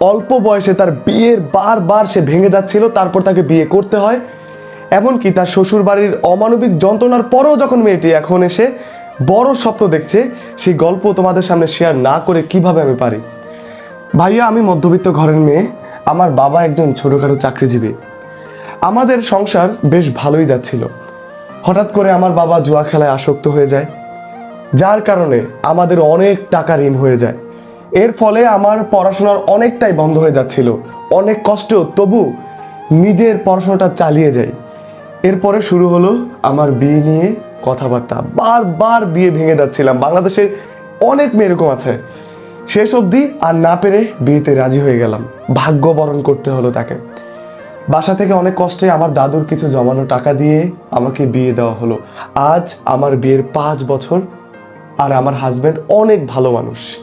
অল্প বয়সে তার বিয়ের বারবার সে ভেঙে যাচ্ছিল, তারপর তাকে বিয়ে করতে হয়। এমনকি তার শ্বশুর বাড়ির অমানবিক যন্ত্রণার পরেও যখন মেয়েটি এখন এসে বড় স্বপ্ন দেখছে, সেই গল্প তোমাদের সামনে শেয়ার না করে কীভাবে আমি পারি? ভাইয়া, আমি মধ্যবিত্ত ঘরের মেয়ে। আমার বাবা একজন ছোটখাটো চাকরিজীবী। আমাদের সংসার বেশ ভালোই যাচ্ছিল। হঠাৎ করে আমার বাবা জুয়া খেলায় আসক্ত হয়ে যায়, যার কারণে আমাদের অনেক টাকা ঋণ হয়ে যায়। এর ফলে আমার পড়াশোনার অনেকটাই বন্ধ হয়ে যাচ্ছিল। অনেক কষ্ট তবু নিজের পড়াশোনাটা চালিয়ে যাই। এরপরে শুরু হলো আমার বিয়ে নিয়ে কথাবার্তা। বারবার বিয়ে ভেঙে যাচ্ছিলাম। বাংলাদেশের অনেক মেয়ে এরকম আছে। শেষ অবধি আর না পেরে বিয়েতে রাজি হয়ে গেলাম। ভাগ্য বরণ করতে হলো তাকে। বাসা থেকে অনেক কষ্টে আমার দাদুর কিছু জমানো টাকা দিয়ে আমাকে বিয়ে দেওয়া হলো। আজ আমার বিয়ের পাঁচ বছর আর আমার হাজবেন্ড অনেক ভালো মানুষ।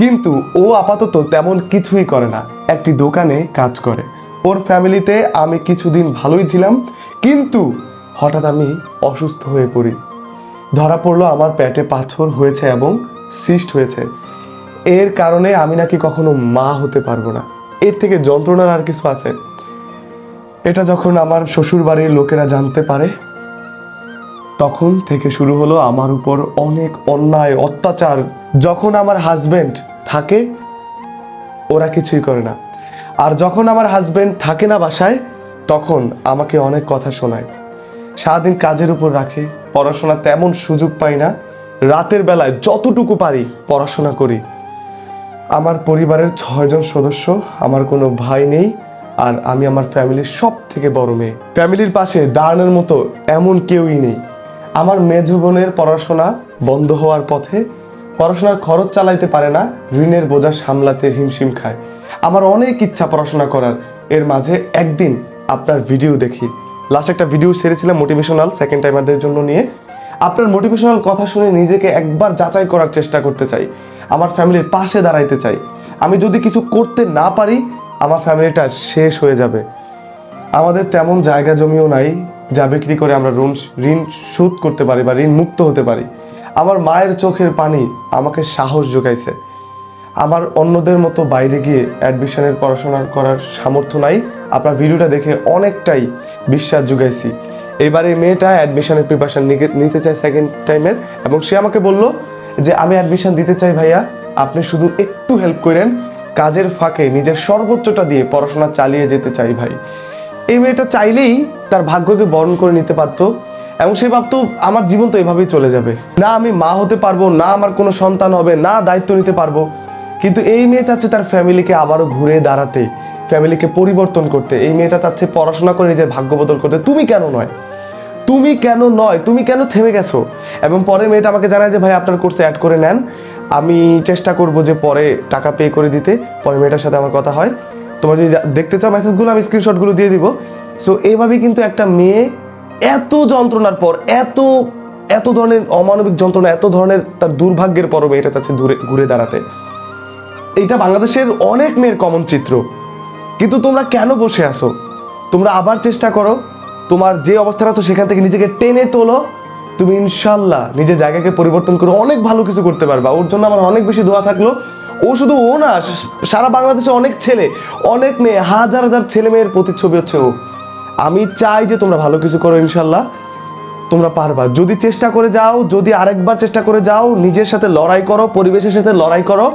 কিন্তু ও আপাতত তেমন কিছুই করে না। একটি দোকানে কাজ করে। ওর ফ্যামিলিতে আমি কিছুদিন ভালোই ছিলাম, কিন্তু হঠাৎ আমি অসুস্থ হয়ে পড়ি। ধরা পড়ল আমার পেটে পাথর হয়েছে এবং সিস্ট হয়েছে। এর কারণে আমি নাকি কখনো মা হতে পারব না। এর থেকে যন্ত্রণার আর কিছু আছে? এটা যখন আমার শ্বশুর বাড়ির লোকেরা জানতে পারে, তখন থেকে শুরু হলো আমার উপর অনেক অন্যায়, অত্যাচার। যখন আমার হাজবেন্ড থাকে, ওরা কিছুই করে না। আর যখন আমার হাজবেন্ড থাকে না বাসায়, তখন আমাকে অনেক কথা শোনায়। সারাদিন কাজের উপর রাখে, পড়াশোনা তেমন সুযোগ পাই না, রাতের বেলায় যতটুকু পারি পড়াশোনা করি। আমার পরিবারের ছয়জন সদস্য, আমার কোনো ভাই নেই, আর আমি আমার ফ্যামিলির সব থেকে বড় মেয়ে। ফ্যামিলির পাশে দাঁড়ানোর মতো এমন কেউই নেই। আমার মেজ বোনের পড়াশোনা বন্ধ হওয়ার পথে পড়াশোনার খরচ চালাইতে পারে না, ঋণের বোঝা সামলাতে হিমশিম খায়। আমার অনেক ইচ্ছা পড়াশোনা করার, এর মাঝে একদিন আপনার ভিডিও দেখি। লাস্ট একটা ভিডিও সেরেছিলাম মোটিভেশনাল সেকেন্ড টাইমারদের জন্য নিয়ে। আপনার মোটিভেশনাল কথা শুনে নিজেকে একবার যাচাই করার চেষ্টা করতে চাই। আমার ফ্যামিলির পাশে দাঁড়াইতে চাই। আমি যদি কিছু করতে না পারি, আমার ফ্যামিলিটা শেষ হয়ে যাবে। আমাদের তেমন জায়গা জমিও নাই যা বিক্রি করে আমরা ঋণ ঋণ শোধ করতে পারি বা ঋণ মুক্ত হতে পারি। আমার মায়ের চোখের পানি আমাকে সাহস যোগাইছে। আমার অন্যদের মতো বাইরে গিয়ে অ্যাডমিশনের পড়াশোনা করার সামর্থ্য নাই। আপনার ভিডিওটা দেখে অনেকটাই বিশ্বাস যোগাইছি। এবারে মেয়েটা অ্যাডমিশনের প্রিপারেশন নিতে চায় সেকেন্ড টাইমের এবং সে আমাকে বলল যে, আমি অ্যাডমিশন দিতে চাই ভাইয়া, আপনি শুধু একটু হেল্প করেন। কাজের ফাঁকে নিজের সর্বোচ্চটা দিয়ে পড়াশোনা চালিয়ে যেতে চাই ভাই। এই মেয়েটা চাইলেই তার ভাগ্যকে বরণ করে নিতে পারতো। এবং সে ভাবতো আমার জীবন তো এভাবেই চলে যাবে। না আমি মা হতে পারব, না আমার কোনো সন্তান হবে, না দায়িত্ব নিতে পারব। কিন্তু এই মেয়ে চাচ্ছে তার ফ্যামিলিকে আবারও ঘুরে দাঁড়াতে, ফ্যামিলিকে পরিবর্তন করতে। এই মেয়েটা চাচ্ছে পড়াশোনা করে নিজের ভাগ্য বদল করতে। তুমি কেন নয়? তুমি কেন নয়? তুমি কেন থেমে গেছো? এবং পরে মেয়েটা আমাকে জানায় যে, ভাই, আপনার কোর্সে অ্যাড করে নেন। আমি চেষ্টা করব যে পরে টাকা পে করে দিতে। পরে মেয়েটার সাথে আমার কথা হয়। তোমার যদি দেখতে চাও মেসেজগুলো আমি স্ক্রিনশটগুলো দিয়ে দিব। সো এইভাবেই কিন্তু একটা মেয়ে এত যন্ত্রণার পর, এত এত ধরনের অমানবিক যন্ত্রণা, এত ধরনের তার দুর্ভাগ্যের পরও মেয়েটা চাচ্ছে দূরে, ঘুরে দাঁড়াতে। এইটা বাংলাদেশের অনেক মেয়ের কমন চিত্র। কিন্তু তোমরা কেন বসে আসো তোমরা আবার চেষ্টা করো। তোমার যে অবস্থায় আছো, সেখান থেকে নিজেকে টেনে তোলো। তুমি ইনশাল্লাহ নিজের জায়গাকে পরিবর্তন করে অনেক ভালো কিছু করতে পারবা। ওর জন্য আমার অনেক বেশি দোয়া থাকল। ও শুধু ও না সারা বাংলাদেশে অনেক ছেলে, অনেক মেয়ে, হাজার হাজার ছেলে মেয়ের প্রতিচ্ছবি হচ্ছে ও। আমি চাই যে তোমরা ভালো কিছু করো ইনশাল্লাহ। তোমরা পারবা। যদি চেষ্টা করে যাও, যদি আরেকবার চেষ্টা করে যাও, নিজের সাথে লড়াই করো, পরিবেশের সাথে লড়াই করো,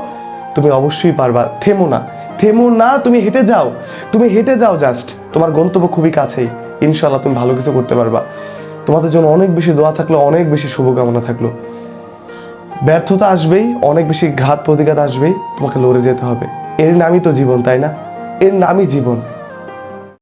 তুমি অবশ্যই পারবা। থেমো না। থেমো না, তুমি হেঁটে যাও। তুমি হেঁটে যাও জাস্ট তোমার গন্তব্য খুবই কাছেই। ইনশাল্লাহ তুমি ভালো কিছু করতে পারবা। তোমাদের জন্য অনেক বেশি দোয়া থাকল, অনেক বেশি শুভকামনা থাকল। ব্যর্থতা আসবেই, অনেক বেশি ঘাত প্রতিঘাত আসবেই, তোমাকে লড়ে যেতে হবে। এর নামই তো জীবন, তাই না? এর নামই জীবন।